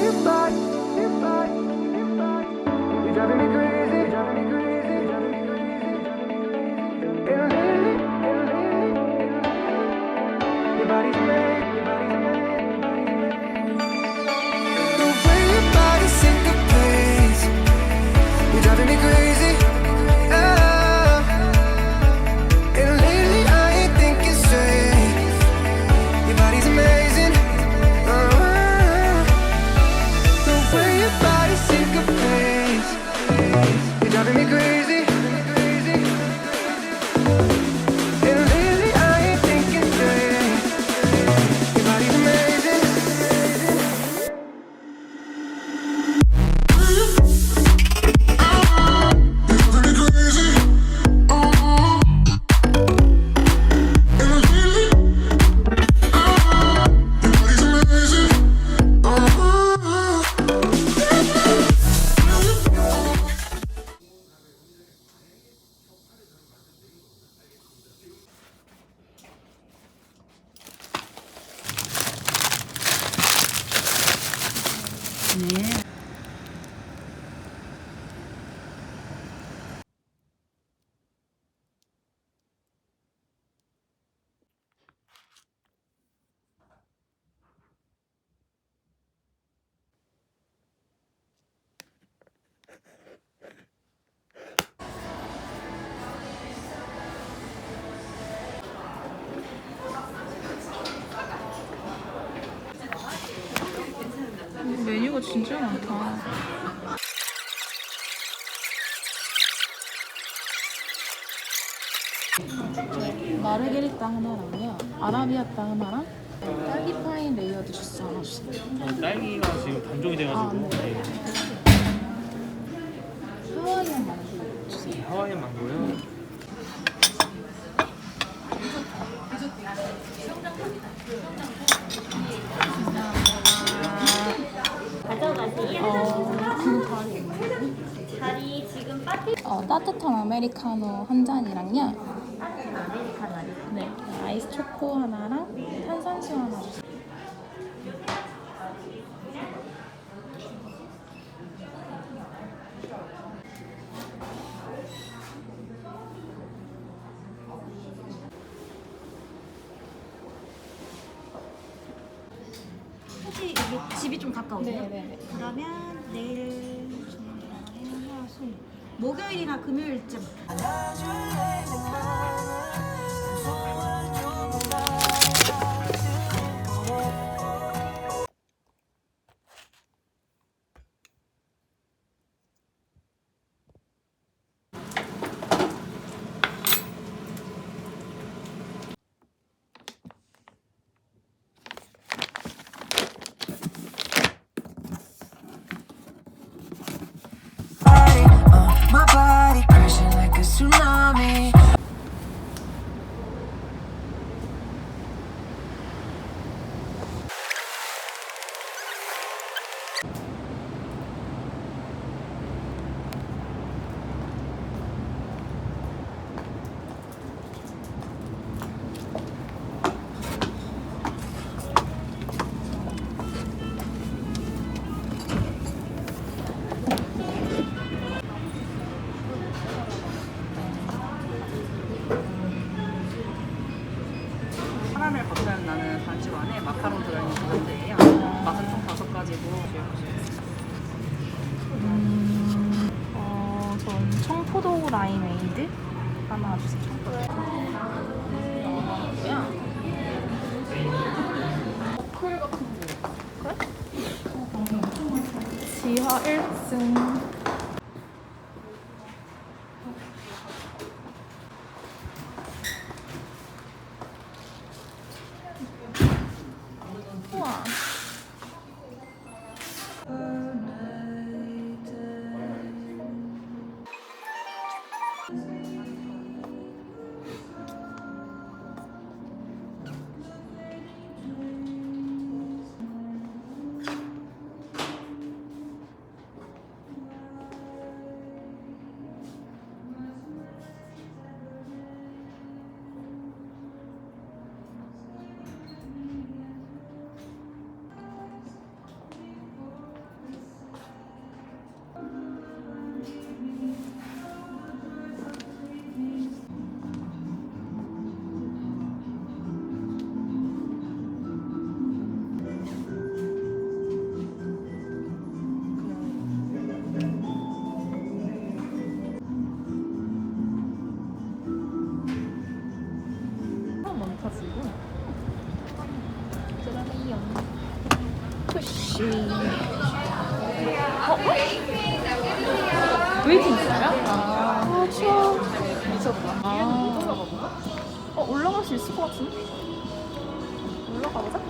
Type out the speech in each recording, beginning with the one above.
You're driving me crazy, 마르게리따 하나랑요, 아라비아따 하나랑 딸기 파인 레이어드 주스 하나 주세요. 딸기가 지금 단종이 돼가지고 아, 네. 네. 하와이안 망고 주세요. 하와이안 망고요. 지금 빠뜨 어, 따뜻한 아메리카노 한 잔이랑요. 따뜻한 아메리카노 네, 아이스 초코 하나랑 탄산수 하나 주세요. 혹시 이게 집이 좀 가까우세요? 네 네 네. 그러면 내일 주말 화수 목요일이나 금요일쯤 웨이팅 있어요? 아, 추워. 미쳤다. 아. 어, 올라갈 수 있을 것 같은데? 올라가 보자.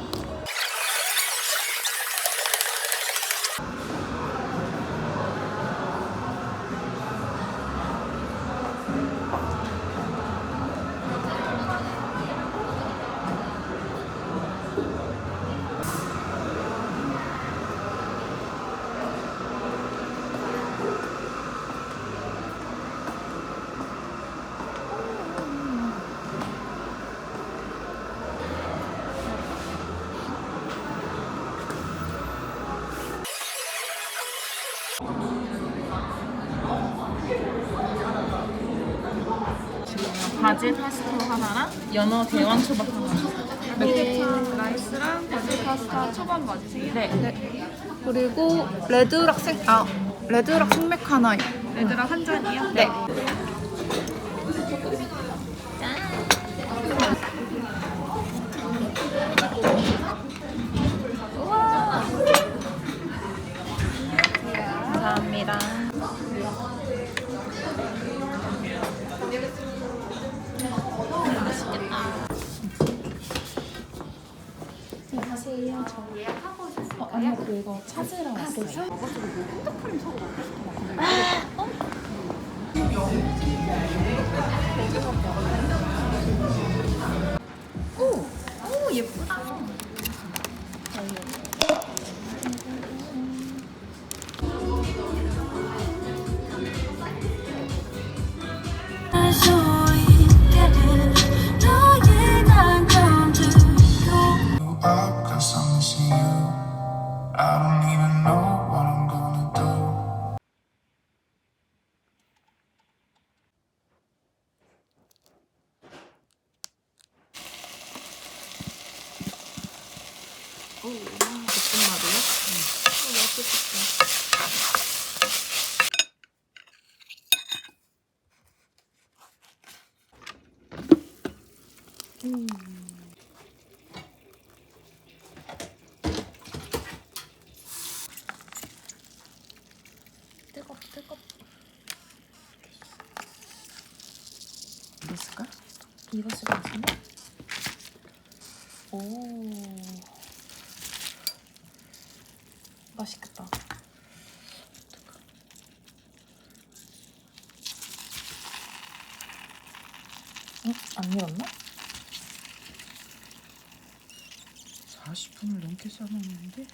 연어 대왕 초밥 하나. 라이스랑 바질 파스타 초밥 맞으세요? 네. 그리고 레드락 생, 아, 레드락 생맥 하나. 레드랑 한 잔이요? 네. 응? 안 익었나? 40분을 넘게 삶았는데?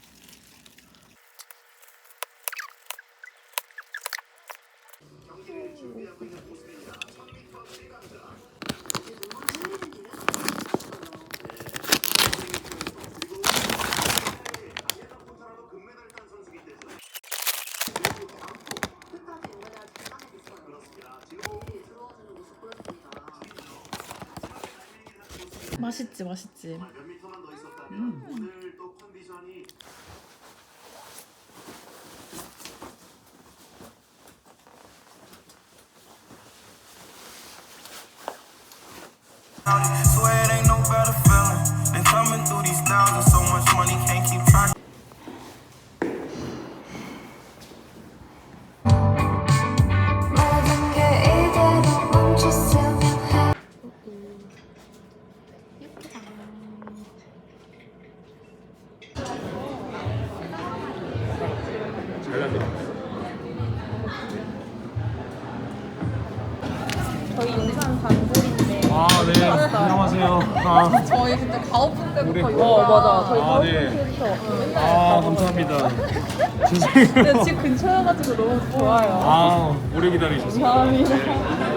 맛있지, 맛있지. 500. 어, 어 맞아 저희 아, 네. 해주셔. 아, 감사합니다. 근데 죄송해요. 근처여가지고 너무 좋아요. 아, 오래 기다리셨어요. 감사합니다. 네.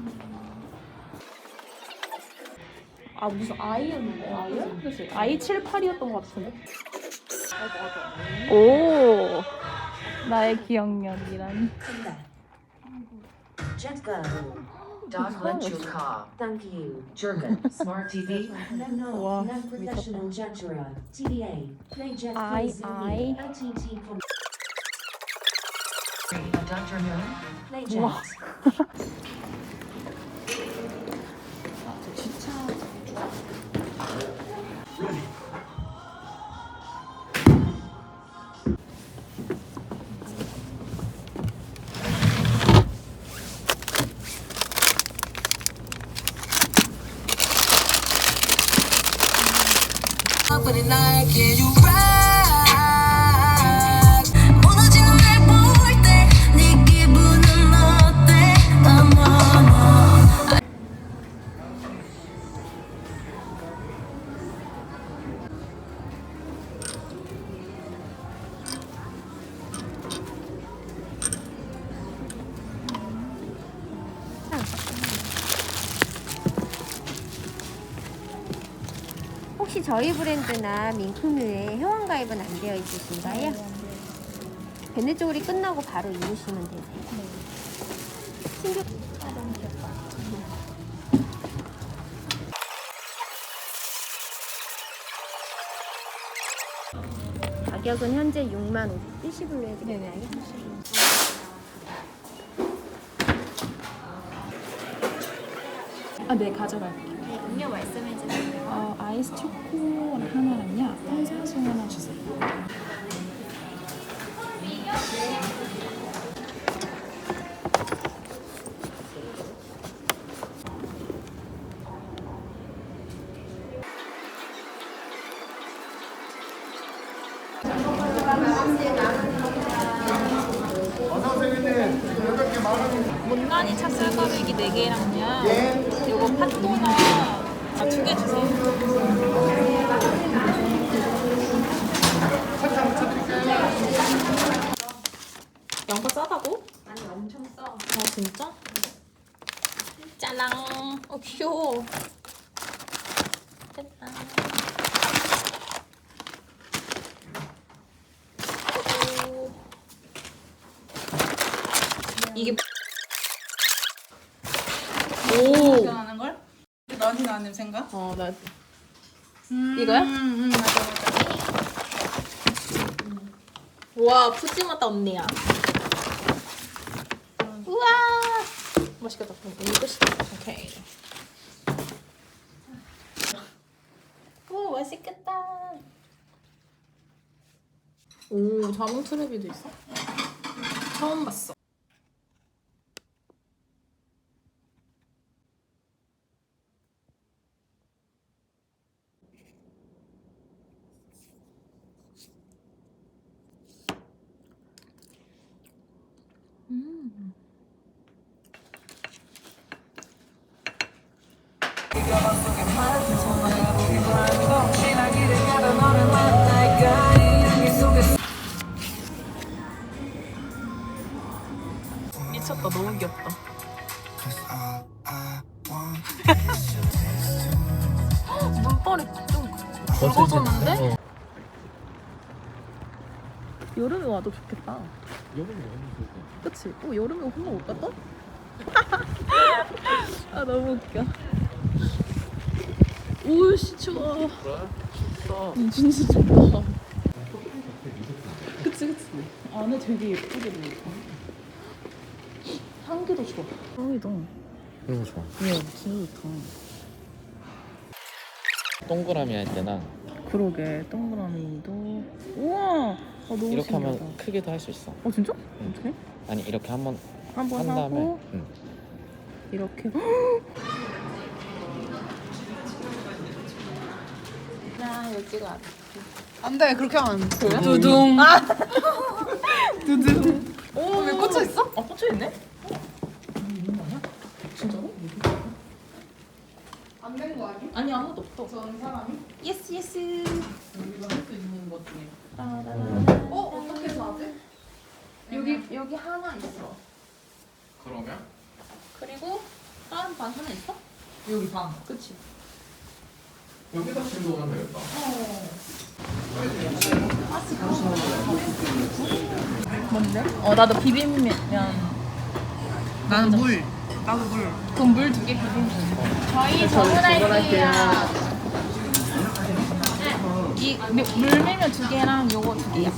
아 무슨 아이였는데 아이야? 그치 아이 7, 8이었던 것 같은데 오 나의 기억력이란 Jetgo. Dog let you call. Thank you. German. Smart TV. No, 와 non-professional Jetura. TBA. Play Jet I, Plays I. LTT from Dr. Moon. Play Jet. 무너지는 브랜드나 민크뮤에 회원가입은 안 되어 있으신가요? 베네조리 끝나고 바로 이루시면 되세요. 신규 아. 가격은 현재 6만 5 일시불로 해드릴까요? 아 네 가져갈게요 네, 음료 말씀해 주세요. 어, 아이스 초코 하나랑요 탄산수 하나 주세요 못난이 찹쌀가루기 4개랑요 요거 팥도나 아, 두 개 주세요 양파 싸다고? 아니, 엄청 써. 아 진짜? 짜랑 어 귀여워 됐다 오. 이게 오 나는 걸? 나한테 나는 냄새인가? 어, 나 이거야? 음, 음, 맞아, 맞아. 와 푸짐하다 언니야 우와 맛있겠다 그럼 이거 끝이다 오케이 오 맛있겠다 오 자몽 트레비도 있어? 처음 봤어 미쳤다. 너무 귀엽다. 눈발이 좀 굵어졌는데? 여름에 와도 좋겠다. 여름에 너무 좋을 것 같아. 그치? 어 여름에 혼자 못 갔다? 아 너무 웃겨. 오씨 추워. 응, 진짜 춥다. 그치 그치. 안에 되게 예쁘게 되있다 향기도 좋아. 향이다. 이런 거 좋아. 이야, 진짜 좋다. 동그라미 할 때나. 그러게, 동그라미도. 우와! 아, 너무 이렇게 하면 크게도 할 수 있어. 어 진짜? 응. 어떻게? 아니 이렇게 한번 한한 다음에 하고 응. 이렇게. 안돼 그렇게 하면 안 돼. 두둥. 아! 두둥. 어, 오왜 꽂혀 있어? 아 꽂혀 있네? 안 된 거 아니야? 아니 아무도 없어. 전 사람이? 예스 예스. 우리가 할 수 있는 것 중에 어 어떻게 하지? 여기 여기 하나 있어. 그러면 그리고 다른 방 하나 있어? 여기 방. 그치. 여기다 진동하면 되겠다. 뭔데? 어 나도 비빔면. 나는 물. 나도 물. 그럼 물 두개 비빔면. 저희 주문할게요. 이 미- 물밀면 두 개랑 요거 두 개야.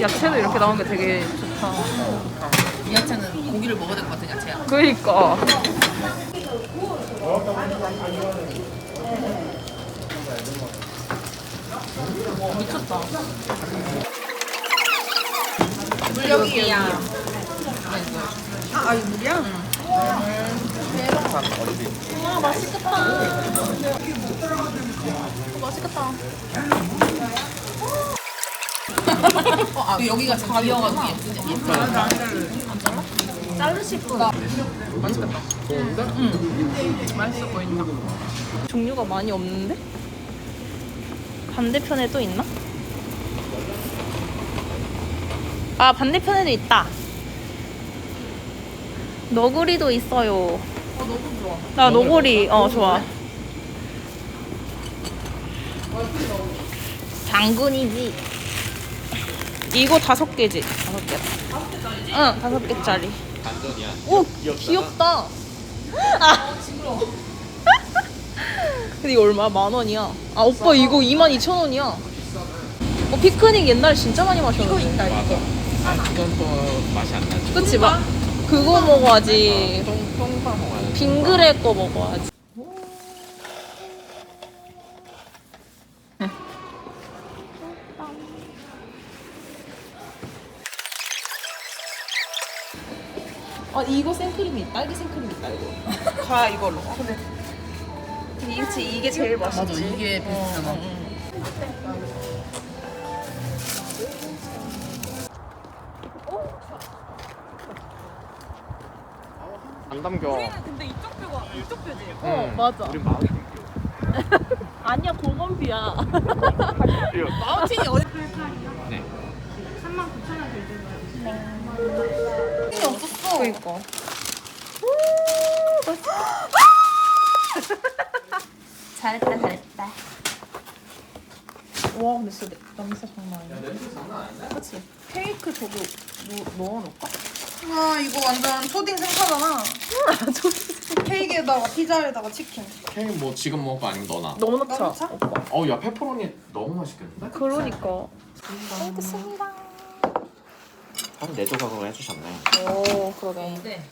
야채도 이렇게 나온 게 되게 좋다. 야채는 고기를 먹어야 될 것 같은 야채야. 그니까. 미쳤다. 물 여기야. 아, 아 이거 물이야? 와 맛있겠다. 맛있겠다. 어, 아 여기가 자리여가지고 예쁘지. 예쁘다. 자르실 분. 맛있겠다. 맛있어 보인다. 종류가 많이 없는데? 반대편에 또 있나? 아, 반대편에도 있다. 너구리도 있어요. 어 너무 좋아. 나 너구리, 어, 좋아. 당근이지. 이거 다섯 개지? 다섯 개. 응, 다섯 개짜리. 반전이야. 오, 귀엽다. 아, 근데 이거 얼마? 만 원이야. 아, 오빠 이거 2만 2천 원이야. 어, 피크닉 옛날에 진짜 많이 마셨는데. 맞 아. 아 이건 또 맛이 안 나지. 그치, 막 그거 먹어야지. 똥 똥빵 먹어야 돼. 빙그레 거 먹어야지. 어 이거 생크림이 딸기 생크림 있다 이거. 가 이걸로. 근데 그치 이게 제일 맛있지. 맞아 이게 베스트잖아. 안 담겨. 근데 이쪽 뼈가 이쪽 뼈지. 어 맞아. 우리 마음이. 아니야 고건비야. 마운틴이 어디? 네. 힘이 없었어. 그니까. 잘했다 잘했다. 와 근데 진짜 냄새 장난 아니야. 냄새 장난 아닌데? 그치? 케이크 저기 뭐, 넣어놓을까? 아 이거 완전 초딩 생파잖아. 케이크에다가 피자에다가 치킨. 케이크 뭐 지금 먹을 거 아니면 너나. 너무 넣자. 오빠. 어야 페퍼로니 너무 맛있겠는데? 그러니까. 한네 조각으로 해주셨네. 오 그러게. 네.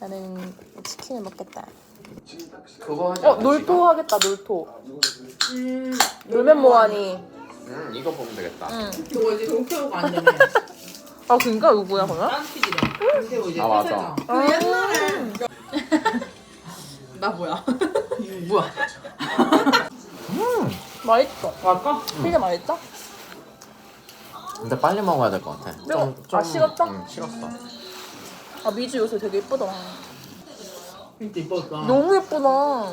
나는 치킨을 먹겠다. 그거 하지 어 않았지? 놀토 하겠다 놀토. 놀면 뭐하니? 음 이거 보면 되겠다. 응. 저거 이제 동태호가 안 되네. 아 그니까 누구야 그러면? 딴 피디래. 이제 아, 맞아. 그 옛날에 나 뭐야? 뭐야? 맛있어. 맛있어? 피자 맛있어? 근데 빨리 먹어야 될 것 같아. 좀- 아, 식었다? 응 식었어. 아 미주 요새 되게 예쁘더라. 진짜 이뻤다. 너무 예쁘다.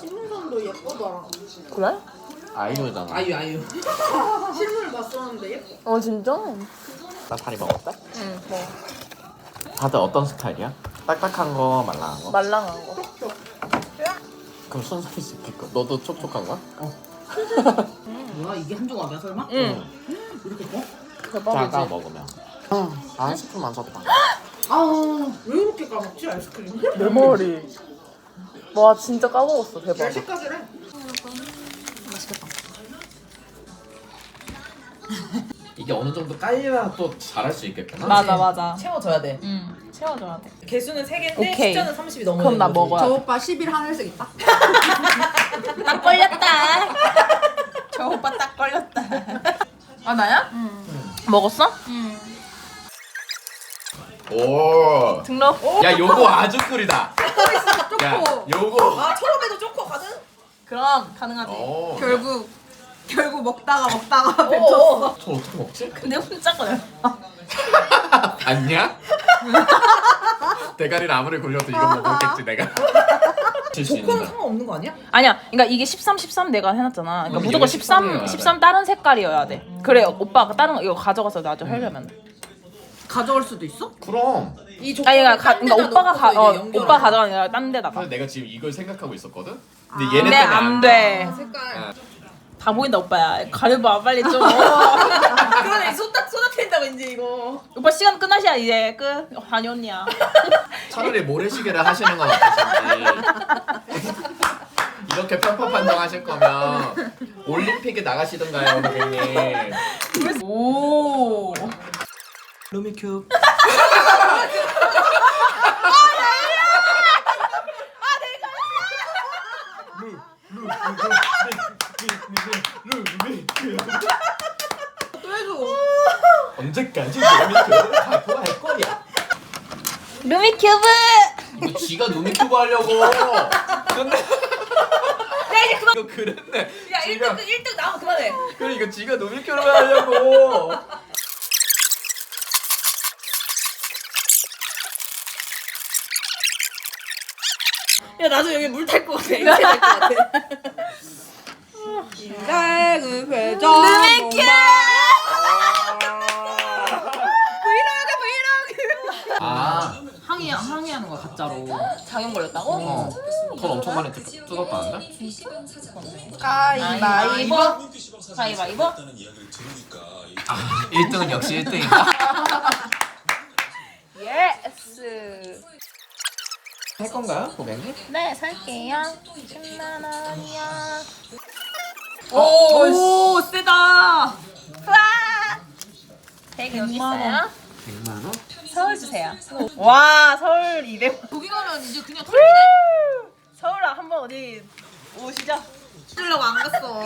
신문선도 예쁘더라. 그래? 아이유잖아. 아유 아유. 실물 봤었는데 예뻐. 어 진짜? 나 다리 먹었대? 응. 뭐 다들 어떤 스타일이야? 딱딱한 거, 말랑한 거? 말랑한 거. 그럼 순서이 시킬 거. 너도 촉촉한 거야? 뭐야 이게 한 조각이야 설마? 응. 이렇게 커? 작아 대박이지. 먹으면. 아, 아이스크림 안 샀다. 아왜 이렇게 까먹지 아이스크림? 내 머리. 와 진짜 까먹었어 대박. 10시까지래. 이게 어느 정도 깔려야 또 잘할 수 있겠구나. 맞아 맞아. 채워줘야 돼. 응. 채워줘야 돼. 개수는 3개인데 오케이. 숫자는 30이 넘어야 그럼 나 되는 거지. 먹어야 저 돼. 오빠 10일 하늘색 있다. 딱 걸렸다. 저 오빠 딱 걸렸다. 아 나야? 먹었어? 오. 등록. 야, 요거 아주 꿀이다. 야, 요거. 아 처음에도 그럼 가능하지. 오. 결국 결국 먹다가 먹다가 오, 뱉었어. 저 어떻게 먹지? 근데 혼자 거야. 봤냐? 대가리를 아무리 굴려도 이거 먹었겠지 내가. 있는다. 상관없는 거 아니야? 아니야. 그러니까 이게 13, 13 내가 해놨잖아. 그러니까 음, 무조건 이거 13, 13이어야 13 다른 색깔이어야 돼. 그래, 오빠가 다른 거 이거 가져가서 나중에 하려면. 가져갈 수도 있어? 그럼. 이 아니, 그러니까, 가, 딴 그러니까 오빠가 가, 어, 오빠. 가져가는 게 아니라 딴 데다가. 내가 지금 이걸 생각하고 있었거든. 아. 근데 얘네 근데 때문에 안 돼. 색깔. 다 보인다 오빠야. 가려봐 빨리 좀. 그러네 쏟아 쏟아 튄다고 이제 이거. 오빠 시간 끝나시야 이제 끝. 어, 다녀온니야. 차라리 모래시계를 하시는 건 어떠신지. 이렇게 편파 판정하실 거면 올림픽에 나가시던가요, 고객님. 오. 루미큐브. 언제까지 루미큐브 갖고 할 거야? 루미큐브. 이거 지가 루미큐브 하려고. 근데 야 이제 그만. 이거 그랬네. 야 지가 1등 1등 나와 그만해. 그래 이거 지가 루미큐브 하려고. 야 나도 여기 물 탈 것 같아. 이렇게 될것 같아. 작은 회전. 루미큐브. 아, 항의 항의하는 거야 가짜로. 장염 걸렸다고? 어. 돈 엄청 많이 뜯- 뜯었다는데? 가위바위보. 가위바위보. 아, 1등은 역시 1등인가? 예스. 할 건가요, 고객님? 네 살게요. 10만 원이야. 오, 세다. 와. 백 여기 있어요. 100만 원? 서울 주세요. 와 서울 200. 거기 가면 이제 그냥 털리네. 서울 한번 어디 오시죠? 쓰려고 안 갔어.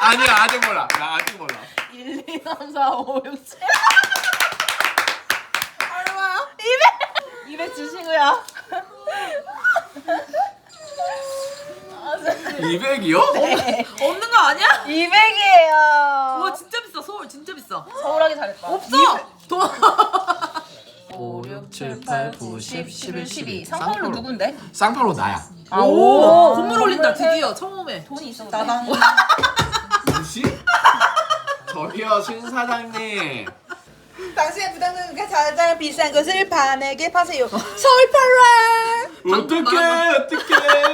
아니야, 아직 몰라. 나 아직 몰라. 1, 2, 3, 4, 5, 6, 7. 얼마야? 200. 200 주시고요. 200이요? 없는 거 아니야? 200이에요. 와 진짜 비싸 서울 진짜 비싸. 서울 하기 잘했다. 없어. 돈. 5, 6, 7, 8, 9, 10, 11, 12. 상팔로 누군데? 쌍팔로 나야. 아, 오, 건물 올린다 드디어 처음에. 돈이 있어. 나당. 무시? 저기요, 신 사장님. 당신의 부담금과 가장 비싼 것을 반에게 파세요. 서울 팔라. 어떡해, 어떡해.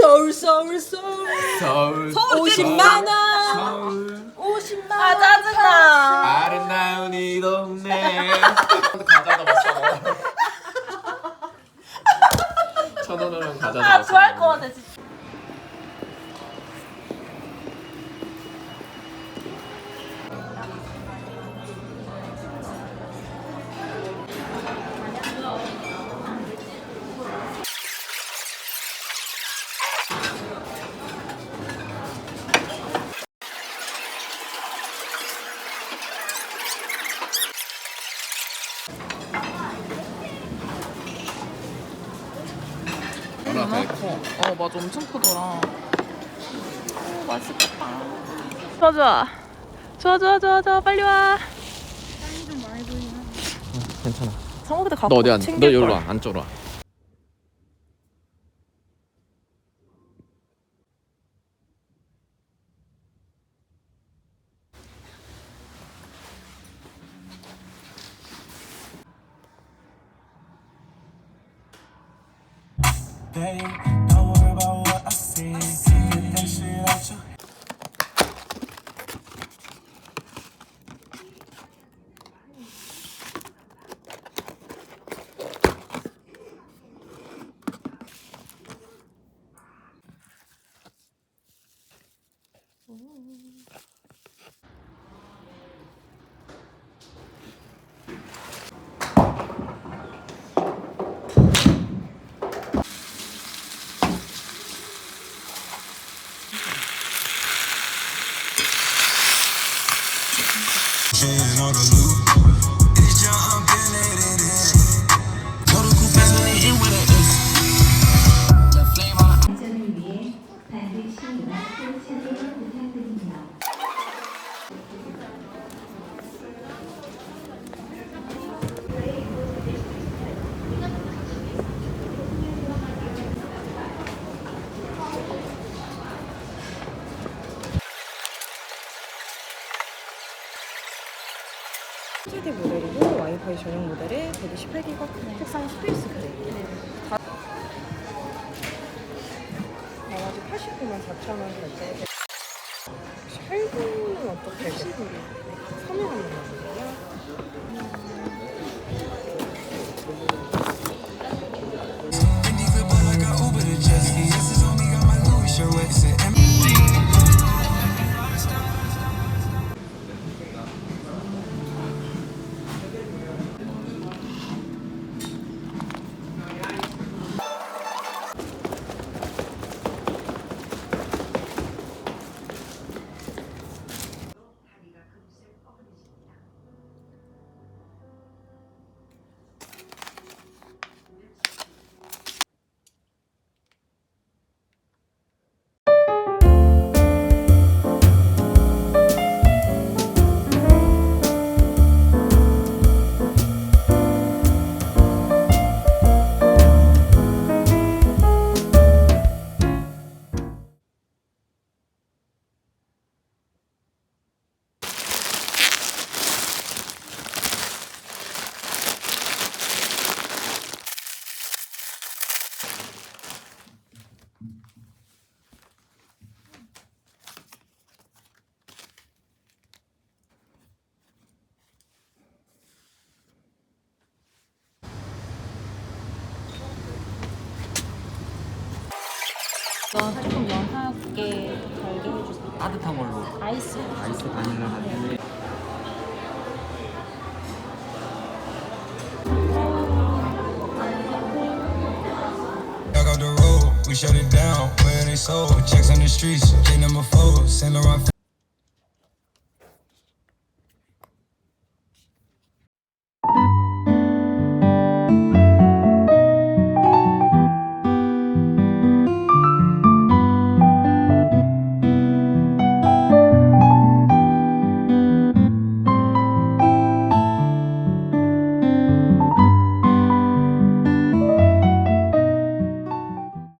서울 서울 서울. 서울. 서울 50만 원. 서울. 50만 아 원. 짜증나. 아름다운 이 동네. 과자 넣었어. 천 원은 과자 아. 좋아할 것 같아 진짜. 좋아 좋아 좋아 빨리 와. 괜찮아. 성욱이도 갖고 너 어디 앉? 너 챙길 여기로 걸. 와. 안쪽으로 와. Babe, don't worry about what I see. Get that shit out your 따뜻한 걸로 아이스 아이스 바닐라 라떼 We shut it down, where they sold checks on the streets, J number four, Saint Laurent.